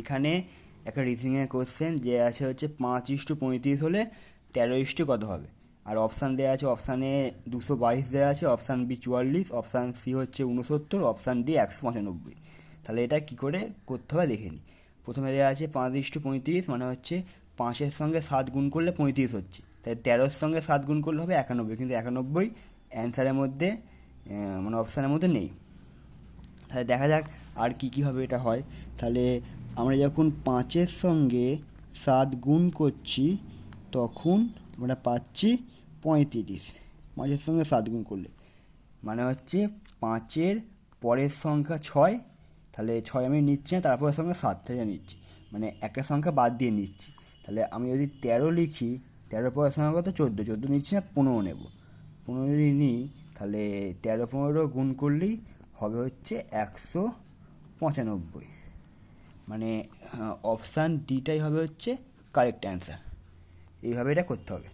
এখানে একটা রিসিংয়ের কোশ্চেন যে আছে হচ্ছে পাঁচ ইস্টু পঁয়ত্রিশ হলে তেরো ইস্টু কত হবে? আর অপশান দেওয়া আছে অপশানে দুশো বাইশ দেওয়া আছে অপশান বি চুয়াল্লিশ অপশান সি হচ্ছে উনসত্তর অপশান ডি একশো পঁচানব্বই। তাহলে এটা কী করে করতে হবে দেখে নিই প্রথমে দেওয়া আছে পাঁচ ইস্টু পঁয়ত্রিশ মানে হচ্ছে পাঁচের সঙ্গে সাত গুণ করলে পঁয়ত্রিশ হচ্ছে। তাই তেরোর সঙ্গে সাত গুণ করলে হবে একানব্বই, কিন্তু একানব্বই অ্যান্সারের মধ্যে মানে অপশানের মধ্যে নেই। তাহলে দেখা যাক আর কি কি হবে এটা হয়? তাহলে আমরা যখন পাঁচের সঙ্গে সাত গুণ করছি, তখন আমরা পাচ্ছি পঁয়ত্রিশ। পাঁচের সঙ্গে সাত গুণ করলে। মানে হচ্ছে পাঁচের পরের সংখ্যা ছয়, তাহলে ছয় আমি নিচ্ছি না, তারপরের সঙ্গে সাত থেকে নিচ্ছি। মানে একটা সংখ্যা বাদ দিয়ে নিচ্ছি। তাহলে আমি যদি তেরো লিখি তেরো পরের সংখ্যা কত? চোদ্দ। চোদ্দ নিচ্ছি না, পনেরো নেব। পনেরো যদি নিই, তাহলে তেরো পনেরো গুণ করলেই হবে হচ্ছে একশো পঁচানব্বই। মানে অপশান ডিটাই হবে হচ্ছে কারেক্ট অ্যান্সার এইভাবে এটা করতে হবে।